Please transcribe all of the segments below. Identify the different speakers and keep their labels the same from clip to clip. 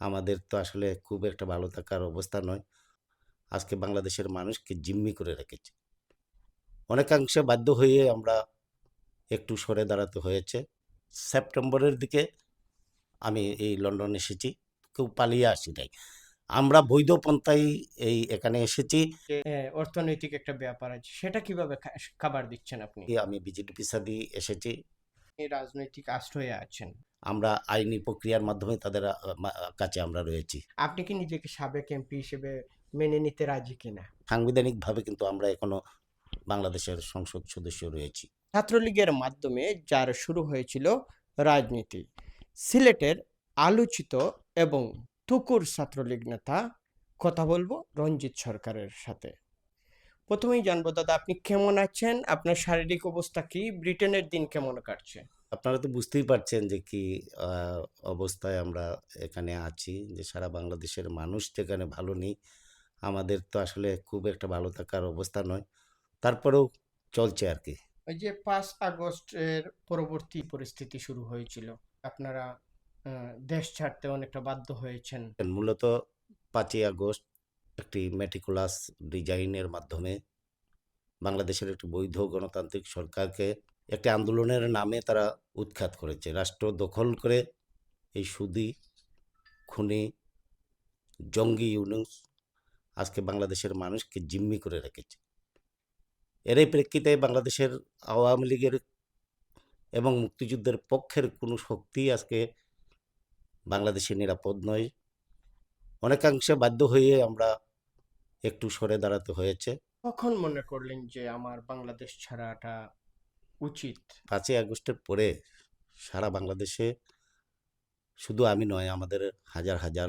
Speaker 1: আমাদের তো আসলে খুব একটা ভালো থাকার অবস্থা নয়। আজকে বাংলাদেশের মানুষকে জিম্মি করে রেখেছে। অনেকাংশে বাধ্য হয়ে আমরা একটু সরে দাঁড়াতে হয়েছে। সেপ্টেম্বরের দিকে আমি এই লন্ডন এসেছি। কেউ পালিয়ে আসি নাই। আমরা বৈধ পন্থায় এই এখানে এসেছি।
Speaker 2: অর্থনৈতিক একটা ব্যাপার আছে। সেটা কীভাবে খাবার দিচ্ছেন আপনি?
Speaker 1: আমি বিজেপি পিসা দিয়ে এসেছি।
Speaker 2: রাজনৈতিক আশ্রয়ে আছেন।
Speaker 1: আমরা আইনি প্রক্রিয়ার মাধ্যমে তাদের কাছে আমরা রয়েছি।
Speaker 2: আপনি কি নিজেকে সাবেক এমপি হিসেবে মেনে নিতে রাজি কিনা?
Speaker 1: সাংবিধানিকভাবে কিন্তু আমরা এখনও বাংলাদেশের সংসদ সদস্য রয়েছি।
Speaker 2: ছাত্রলীগের মাধ্যমে যার শুরু হয়েছিল রাজনীতি সিলেটের আলোচিত এবং তুকুর ছাত্রলীগ নেতা কথা বলব রঞ্জিত সরকারের সাথে। প্রথমেই জানব দাদা আপনি কেমন আছেন? আপনার শারীরিক অবস্থা কি? ব্রিটেনের দিন কেমন কাটছে?
Speaker 1: আপনারা তো বুঝতেই পারছেন যে কি অবস্থায় আমরা এখানে আছি যে সারা বাংলাদেশের মানুষ তো এখানে ভালো নেই। আমাদের তো আসলে খুব একটা ভালো থাকার অবস্থা নয়। তারপরেও চলছে আর কি।
Speaker 2: ওই যে পাঁচ আগস্টের পরবর্তী পরিস্থিতি শুরু হয়েছিল। আপনারা দেশ ছাড়তে অনেকটা বাধ্য হয়েছেন।
Speaker 1: মূলত পাঁচই আগস্ট একটি মেটিকুলাস ডিজাইনের মাধ্যমে বাংলাদেশের একটি বৈধ গণতান্ত্রিক সরকারকে একটি আন্দোলনের নামে তারা উৎখাত করেছে। রাষ্ট্র দখল করে এই সুদি খুনি জঙ্গি ইউনুস আজকে বাংলাদেশের মানুষকে জিম্মি করে রেখেছে। এর এই প্রেক্ষিতে বাংলাদেশের আওয়ামী লীগের এবং মুক্তিযুদ্ধের পক্ষের কোনো শক্তি আজকে বাংলাদেশে নিরাপদ নয়। অনেকাংশে বাধ্য হয়ে আমরা একটু সরে দাঁড়াতে হয়েছে।
Speaker 2: কখন মনে করলেন যে আমার বাংলাদেশ ছাড়াটা উচিত।
Speaker 1: পাঁচই আগস্টের পরে সারা বাংলাদেশে শুধু আমি নয়, আমাদের হাজার হাজার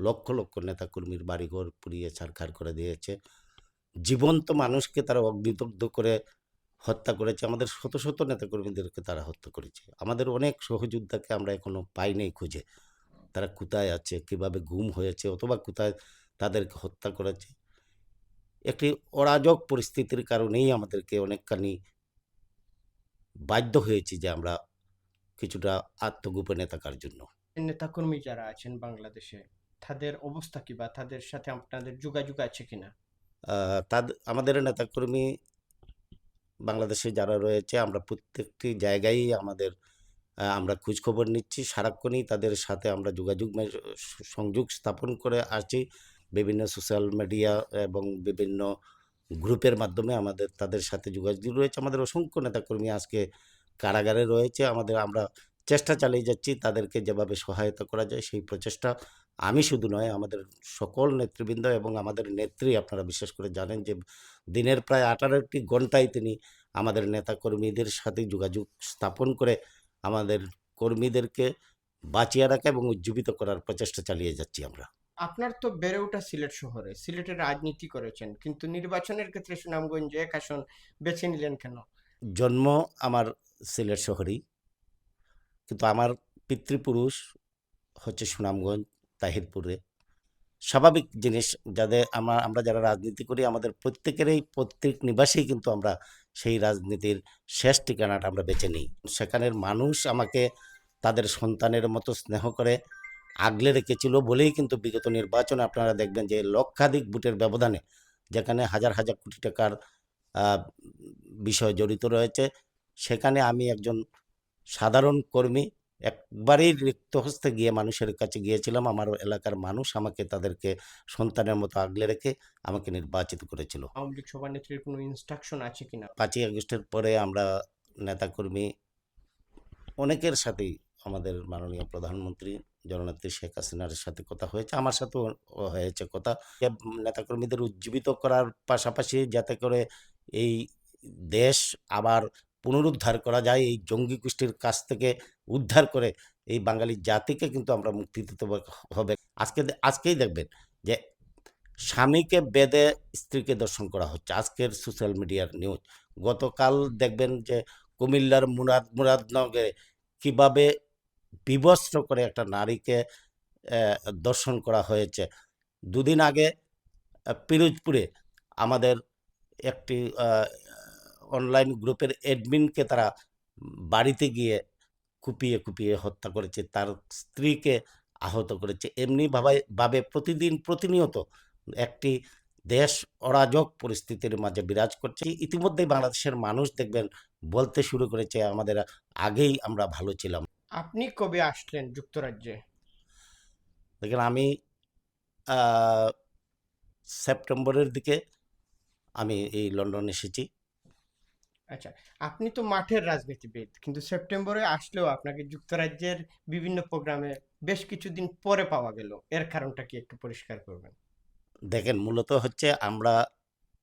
Speaker 1: লক্ষ লক্ষ নেতাকর্মীর বাড়িঘর পুড়িয়ে ছারখার করে দিয়েছে। জীবন্ত মানুষকে তারা অগ্নিদগ্ধ করে হত্যা করেছে। আমাদের শত শত নেতাকর্মীদেরকে তারা হত্যা করেছে। আমাদের অনেক সহযোদ্ধাকে আমরা এখনও পাই নাই খুঁজে। তারা কোথায় আছে, কীভাবে গুম হয়েছে, অথবা কোথায় তাদেরকে হত্যা করেছে। একটি অরাজক পরিস্থিতির কারণেই আমাদেরকে অনেকখানি বাধ্য হয়েছি যে আমরা কিছুটা আত্মগোপনে থাকার জন্য।
Speaker 2: নেতাকর্মী যারা আছেন বাংলাদেশে তাদের অবস্থা কি বা তাদের সাথে আপনাদের যোগাযোগ আছে কিনা?
Speaker 1: তাদের আমাদের নেতাকর্মী বাংলাদেশে যারা রয়েছে আমরা প্রত্যেকটি জায়গায় আমাদের আমরা খোঁজখবর নিচ্ছি সারাক্ষণই তাদের সাথে আমরা যোগাযোগ সংযোগ স্থাপন করে আছি বিভিন্ন সোশ্যাল মিডিয়া এবং বিভিন্ন গ্রুপের মাধ্যমে আমাদের, তাদের সাথে যোগাযোগ রয়েছে। আমাদের অসংখ্য নেতাকর্মী আজকে কারাগারে রয়েছে। আমাদের, আমরা চেষ্টা চালিয়ে যাচ্ছি তাদেরকে যেভাবে সহায়তা করা যায় সেই প্রচেষ্টা আমি শুধু নয়, আমাদের সকল নেতৃবৃন্দ এবং আমাদের নেত্রী আপনারা বিশেষ করে জানেন যে দিনের প্রায় আঠারোটি ঘন্টায় তিনি আমাদের নেতাকর্মীদের সাথে যোগাযোগ স্থাপন করে আমাদের কর্মীদেরকে বাঁচিয়ে রাখা এবং উজ্জীবিত করার প্রচেষ্টা চালিয়ে যাচ্ছি আমরা।
Speaker 2: আপনার তো বেড়ে ওঠা সিলেট শহরে, সিলেটে রাজনীতি করেছেন, কিন্তু নির্বাচনের ক্ষেত্রে সুনামগঞ্জে এক আসন বেছে নিলেন কেন?
Speaker 1: জন্ম আমার সিলেট শহরেই, কিন্তু আমার পিতৃপুরুষ হচ্ছে সুনামগঞ্জ, তাহিরপুরে। স্বাভাবিক জিনিস যাদের আমরা আমরা যারা রাজনীতি করি, আমাদের প্রত্যেকেরই প্রত্যেক নিবাসেই কিন্তু আমরা সেই রাজনীতির শেষ ঠিকানাটা আমরা বেছে নিই। সেখানের মানুষ আমাকে তাদের সন্তানের মতো স্নেহ করে আগলে রেখেছিল বলেই কিন্তু বিগত নির্বাচনে আপনারা দেখবেন যে লক্ষাধিক ভোটের ব্যবধানে যেখানে হাজার হাজার কোটি টাকার বিষয় জড়িত রয়েছে সেখানে আমি একজন সাধারণ কর্মী একবারেই রিক্ত হস্তে গিয়ে মানুষের কাছে গিয়েছিলাম আমার এলাকার মানুষ আমাকে তাদেরকে সন্তানের মতো আগলে রেখে আমাকে নির্বাচিত করেছিল।
Speaker 2: আওয়ামী লীগ সভানেত্রীর কোনো ইনস্ট্রাকশন আছে কিনা?
Speaker 1: পাঁচই আগস্টের পরে আমরা নেতাকর্মী অনেকের সাথেই আমাদের মাননীয় প্রধানমন্ত্রী জননেত্রী শেখ হাসিনার সাথে কথা হয়েছে, আমার সাথেও হয়েছে কথা। নেতাকর্মীদের উজ্জীবিত করার পাশাপাশি যাতে করে এই দেশ আবার পুনরুদ্ধার করা যায়, এই জঙ্গি গোষ্ঠীর কাছ থেকে উদ্ধার করে এই বাঙালি জাতিকে কিন্তু আমরা মুক্তি দিতে হবে- আজকে আজকেই দেখবেন যে স্বামীকে বেদে স্ত্রীকে দর্শন করা হচ্ছে। আজকের সোশ্যাল মিডিয়ার নিউজ। গতকাল দেখবেন যে কুমিল্লার মুরাদ, মুরাদনগরে কীভাবে বিবস্ত্র করে একটা নারীকে দর্শন করা হয়েছে। দুদিন আগে পিরোজপুরে আমাদের একটি অনলাইন গ্রুপের অ্যাডমিনকে তারা বাড়িতে গিয়ে কুপিয়ে কুপিয়ে হত্যা করেছে। তার স্ত্রীকে আহত করেছে। এমনি ভাবে ভাবে প্রতিদিন প্রতিনিয়ত একটি দেশ অরাজক পরিস্থিতির মাঝে বিরাজ করছে। ইতিমধ্যেই বাংলাদেশের মানুষ দেখবেন বলতে শুরু করেছে, আমাদের আগেই আমরা ভালো ছিলাম।
Speaker 2: আপনি কবে আসলেন যুক্তরাজ্যে?
Speaker 1: দেখেন আমি সেপ্টেম্বরের দিকে আমি এই লন্ডন এসেছি।
Speaker 2: আচ্ছা আপনি তো মাঠের রাজনীতিবিদ কিন্তু সেপ্টেম্বরে আসলেও আপনাকে যুক্তরাজ্যের বিভিন্ন প্রোগ্রামে বেশ কিছুদিন পরে পাওয়া গেল। এর কারণটা কি একটু পরিষ্কার করবেন?
Speaker 1: দেখেন মূলত হচ্ছে আমরা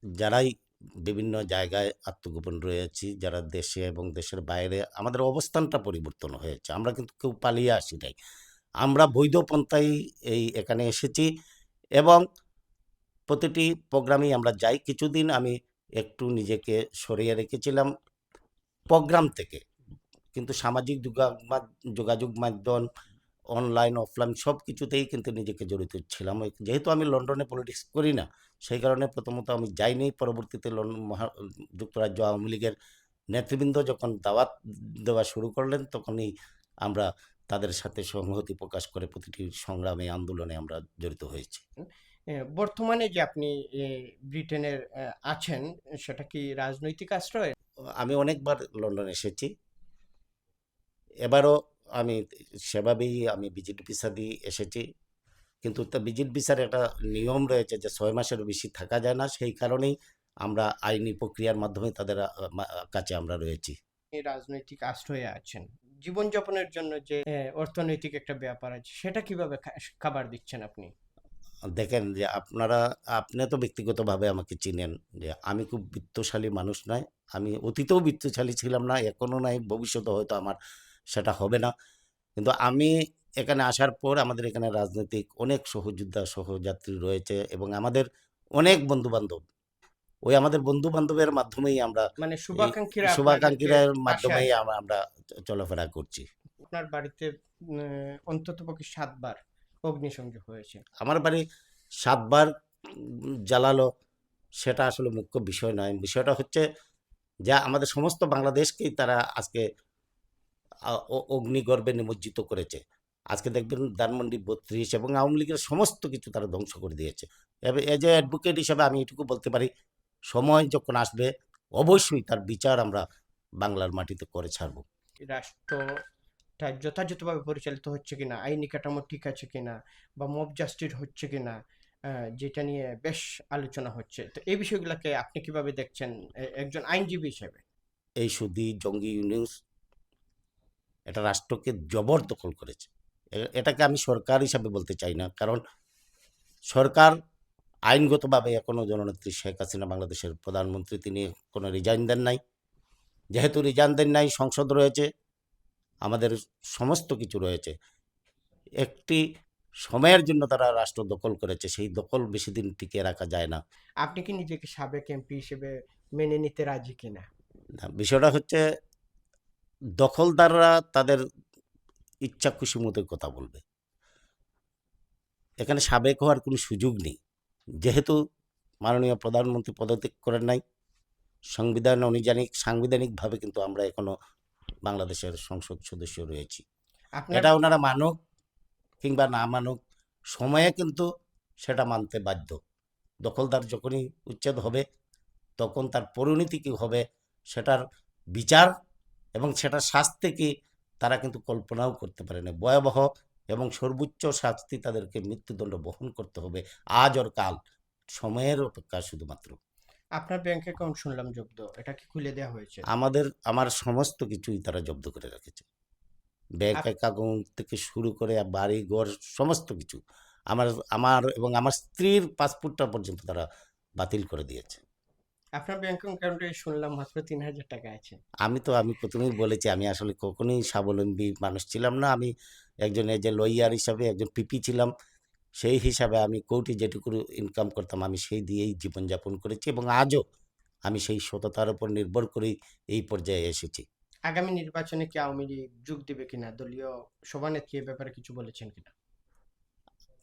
Speaker 1: যারাই বিভিন্ন জায়গায় আত্মগোপন রয়েছি, যারা দেশে এবং দেশের বাইরে আমাদের অবস্থানটা পরিবর্তন হয়েছে। আমরা কিন্তু কেউ পালিয়ে আসি নাই। আমরা বৈধ পন্থায় এই এখানে এসেছি এবং প্রতিটি প্রোগ্রামেই আমরা যাই। কিছুদিন আমি একটু নিজেকে সরিয়ে রেখেছিলাম প্রোগ্রাম থেকে। কিন্তু সামাজিক যোগা- যোগাযোগ মাধ্যম অনলাইন অফলাইন সব কিছুতেই কিন্তু নিজেকে জড়িত ছিলাম। যেহেতু আমি লন্ডনে পলিটিক্স করি না সেই কারণে প্রথমত আমি যাইনি। পরবর্তীতে লন্ডন মহা যুক্তরাজ্য আওয়ামী লীগের নেতৃবৃন্দ যখন দাওয়াত দেওয়া শুরু করলেন তখনই আমরা তাদের সাথে সংহতি প্রকাশ করে প্রতিটি সংগ্রামে আন্দোলনে আমরা জড়িত হয়েছি।
Speaker 2: বর্তমানে যে আপনি ব্রিটেনের আছেন সেটা কি রাজনৈতিক আশ্রয়?
Speaker 1: আমি অনেকবার লন্ডন এসেছি। এবারও আমি সেভাবেই আমি ভিজিট ভিসা দিয়ে এসেছি। কিন্তু তা ভিজিট ভিসার একটা নিয়ম রয়েছে যে ছয় মাসের বেশি থাকা যায় না। সেই কারণেই আমরা আইনি প্রক্রিয়ার মাধ্যমে তাদের কাছে আমরা রয়েছি।
Speaker 2: রাজনৈতিক আশ্রয়ে আছেন। জীবনযাপনের জন্য যে অর্থনৈতিক একটা ব্যাপার আছে সেটা কীভাবে খাবার দিচ্ছেন আপনি?
Speaker 1: দেখেন যে আপনারা আপনি তো ব্যক্তিগতভাবে আমাকে চিনেন যে আমি খুব বিত্তশালী মানুষ নয়। আমি অতীতেও বিত্তশালী ছিলাম না এখনও নাই ভবিষ্যতে হয়তো আমার সেটা হবে না। কিন্তু আমি এখানে আসার পর আমাদের এখানে রাজনৈতিক অনেক সহযোদ্ধা সহযাত্রী রয়েছে এবং আমাদের অনেক বন্ধু বান্ধব ওই আমাদের বন্ধু বান্ধবের মাধ্যমেই আমরা
Speaker 2: মানে শুভাকাঙ্ক্ষীরা
Speaker 1: মাধ্যমেই আমরা চলাফেরা করছি।
Speaker 2: আপনার বাড়িতে অন্তত পক্ষে সাতবার অগ্নিসংযোগ হয়েছে।
Speaker 1: আমার বাড়ি সাতবার জ্বালালো সেটা আসলে মুখ্য বিষয় নয়। বিষয়টা হচ্ছে যা আমাদের সমস্ত বাংলাদেশকেই তারা আজকে অগ্নিগর্ভে নিমজ্জিত করেছে। আজকে দেখবেন ধানমন্ডি বত্রিশ এবং আওয়ামী লীগের সমস্ত কিছু তারা ধ্বংস করে দিয়েছে। এবার এজ এ অ্যাডভোকেট হিসাবে আমি এটুকু বলতে পারি সময় যখন আসবে অবশ্যই তার বিচার আমরা বাংলার মাটিতে করে ছাড়বো।
Speaker 2: রাষ্ট্রটা যথাযথভাবে পরিচালিত হচ্ছে কিনা আইনি কাঠামো ঠিক আছে কিনা বা মব জাস্টিস হচ্ছে কিনা যেটা নিয়ে বেশ আলোচনা হচ্ছে। তো এই বিষয়গুলোকে আপনি কীভাবে দেখছেন একজন আইনজীবী হিসেবে?
Speaker 1: এই সুদি জঙ্গি ইউনিউস এটা রাষ্ট্রকে জবরদখল করেছে। এটাকে আমি সরকার হিসাবে বলতে চাই না কারণ সরকার আইনগতভাবে এখনও জননেত্রী শেখ হাসিনা বাংলাদেশের প্রধানমন্ত্রী তিনি কোনো রিজাইন দেন নাই। যেহেতু রিজাইন দেন নাই সংসদ রয়েছে আমাদের সমস্ত কিছু রয়েছে। একটি সময়ের জন্য তারা রাষ্ট্র দখল করেছে সেই দখল বেশি দিন টিকিয়ে রাখা যায় না।
Speaker 2: আপনি কি নিজেকে সাবেক এমপি হিসেবে মেনে নিতে রাজি কিনা?
Speaker 1: না, বিষয়টা হচ্ছে দখলদাররা তাদের ইচ্ছা খুশি মতো কথা বলবে। এখানে সাবেক হওয়ার কোনো সুযোগ নেই। যেহেতু মাননীয় প্রধানমন্ত্রী পদত্যাগ করেন নাই সংবিধান অনুযায়ী সাংবিধানিকভাবে কিন্তু আমরা এখনও বাংলাদেশের সংসদ সদস্য রয়েছি। এটা ওনারা মানুক কিংবা না মানুক সময়ে কিন্তু সেটা মানতে বাধ্য। দখলদার যখনই উচ্ছেদ হবে তখন তার পরিণতি কী হবে সেটার বিচার এবং সেটা শাস্তি কি তারা কিন্তু কল্পনাও করতে পারে না। ভয়াবহ এবং সর্বোচ্চ শাস্তি তাদেরকে মৃত্যুদণ্ড বহন করতে হবে। আজ ওর কাল সময়ের অপেক্ষা শুধুমাত্র।
Speaker 2: আপনার ব্যাংক অ্যাকাউন্ট শুনলাম জব্দ এটা কি খুলে দেওয়া হয়েছে?
Speaker 1: আমাদের আমার সমস্ত কিছুই তারা জব্দ করে রেখেছে। ব্যাংক অ্যাকাউন্ট থেকে শুরু করে বাড়ি ঘর সমস্ত কিছু। আমার আমার এবং আমার স্ত্রীর পাসপোর্টটা পর্যন্ত তারা বাতিল করে দিয়েছে।
Speaker 2: আপনার ব্যাংক অ্যাকাউন্টে শুনলাম মাত্র তিন হাজার টাকা আছে।
Speaker 1: আমি তো আমি প্রথমেই বলেছি আমি আসলে কখনোই স্বাবলম্বী মানুষ ছিলাম না। আমি একজন এই যে লয়ার হিসাবে একজন পিপি ছিলাম। সেই হিসাবে আমি কোটি যেটুকু ইনকাম করতাম আমি সেই দিয়েই জীবনযাপন করেছি এবং আজও আমি সেই সততার উপর নির্ভর করেই এই পর্যায়ে এসেছি।
Speaker 2: আগামী নির্বাচনে কি আওয়ামী লীগ যোগ দেবে কিনা? দলীয় সভানেত্রী এ ব্যাপারে কিছু বলেছেন কিনা?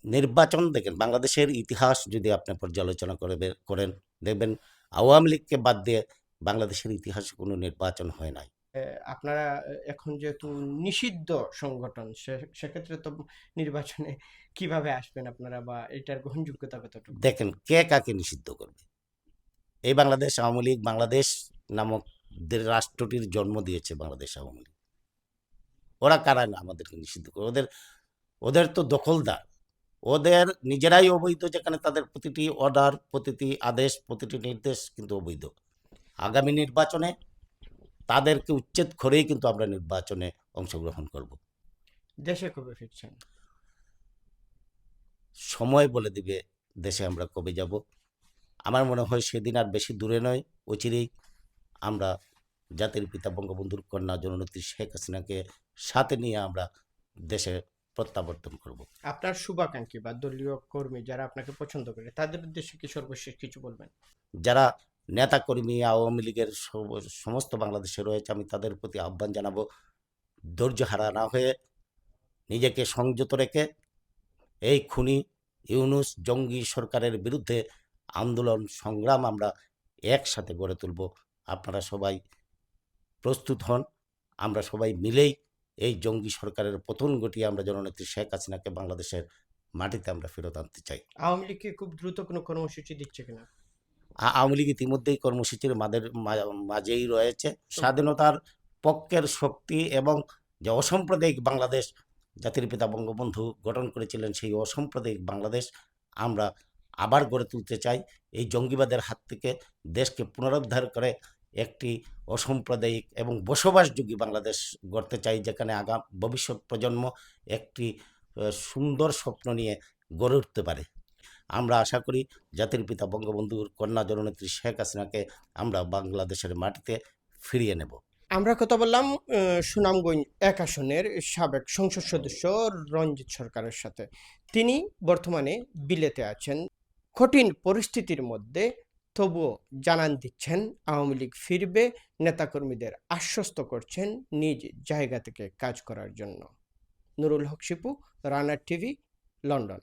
Speaker 1: নির্বাচন দেখেন বাংলাদেশের ইতিহাস যদি আপনি পর্যালোচনা করে করেন দেখবেন আওয়ামী লীগকে বাদ দিয়ে বাংলাদেশের ইতিহাসে কোনো নির্বাচন হয় নাই।
Speaker 2: আপনারা এখন যেহেতু নিষিদ্ধ সংগঠন সে- সেক্ষেত্রে তো নির্বাচনে কীভাবে আসবেন আপনারা বা এটার গ্রহণযোগ্যতা কতটুকু?
Speaker 1: দেখেন কে কাকে নিষিদ্ধ করবে? এই বাংলাদেশ আওয়ামী লীগ বাংলাদেশ নামক রাষ্ট্রটির জন্ম দিয়েছে বাংলাদেশ আওয়ামী লীগ। ওরা কারা আমাদেরকে নিষিদ্ধ করে ওদের ওদের তো দখলদার। ওদের নিজেরাই অবৈধ যেখানে তাদের প্রতিটি অর্ডার প্রতিটি আদেশ প্রতিটি নির্দেশ কিন্তু অবৈধ। আগামী নির্বাচনে তাদেরকে উচ্ছেদ করেই কিন্তু আমরা নির্বাচনে অংশগ্রহণ করব।
Speaker 2: দেশে কবে ফিরছেন?
Speaker 1: সময় বলে দিবে দেশে আমরা কবে যাব। আমার মনে হয় সেদিন আর বেশি দূরে নয় অচিরেই আমরা জাতির পিতা বঙ্গবন্ধুর কন্যা জননেত্রী শেখ হাসিনাকে সাথে নিয়ে আমরা দেশে প্রত্যাবর্তন করব।
Speaker 2: আপনার শুভাকাঙ্ক্ষী বা দলীয় কর্মী যারা আপনাকে পছন্দ করে তাদের উদ্দেশ্যে কি সর্বশেষ কিছু বলবেন?
Speaker 1: যারা নেতাকর্মী আওয়ামী লীগের সমস্ত বাংলাদেশে রয়েছে আমি তাদের প্রতি আহ্বান জানাব ধৈর্য হারা না হয়ে নিজেকে সংযত রেখে এই খুনি ইউনুস জঙ্গি সরকারের বিরুদ্ধে আন্দোলন সংগ্রাম আমরা একসাথে গড়ে তুলব। আপনারা সবাই প্রস্তুত হন আমরা সবাই মিলেই এই জঙ্গি সরকারের পতন ঘটিয়ে আমরা জননেত্রী শেখ হাসিনাকে বাংলাদেশের মাটিতে আমরা ফেরত আনতে চাই।
Speaker 2: আওয়ামী লীগকে খুব দ্রুত কোনো কর্মসূচি দিচ্ছে কিনা?
Speaker 1: আওয়ামী লীগ ইতিমধ্যেই কর্মসূচির মাঝেই রয়েছে। স্বাধীনতার পক্ষের শক্তি এবং যে অসাম্প্রদায়িক বাংলাদেশ জাতির পিতা বঙ্গবন্ধু গঠন করেছিলেন সেই অসাম্প্রদায়িক বাংলাদেশ আমরা আবার গড়ে তুলতে চাই। এই জঙ্গিবাদের হাত থেকে দেশকে পুনরুদ্ধার করে একটি অসাম্প্রদায়িক এবং বসবাসযোগী বাংলাদেশ গড়তে চাই, যেখানে আগাম, ভবিষ্যৎ প্রজন্ম একটি সুন্দর স্বপ্ন নিয়ে গড়ে উঠতে পারে। আমরা আশা করি জাতির পিতা বঙ্গবন্ধুর কন্যা জননেত্রী শেখ হাসিনাকে আমরা বাংলাদেশের মাটিতে ফিরিয়ে নেব।
Speaker 2: আমরা কথা বললাম সুনামগঞ্জ এক আসনের সাবেক সংসদ সদস্য রঞ্জিত সরকারের সাথে। তিনি বর্তমানে বিলেতে আছেন। কঠিন পরিস্থিতির মধ্যে তবুও জানান দিচ্ছেন, আওয়ামী লীগ ফিরবে, নেতাকর্মীদের আশ্বস্ত করছেন নিজ জায়গা থেকে কাজ করার জন্য। Nurul Haque Shipu runner TV, London.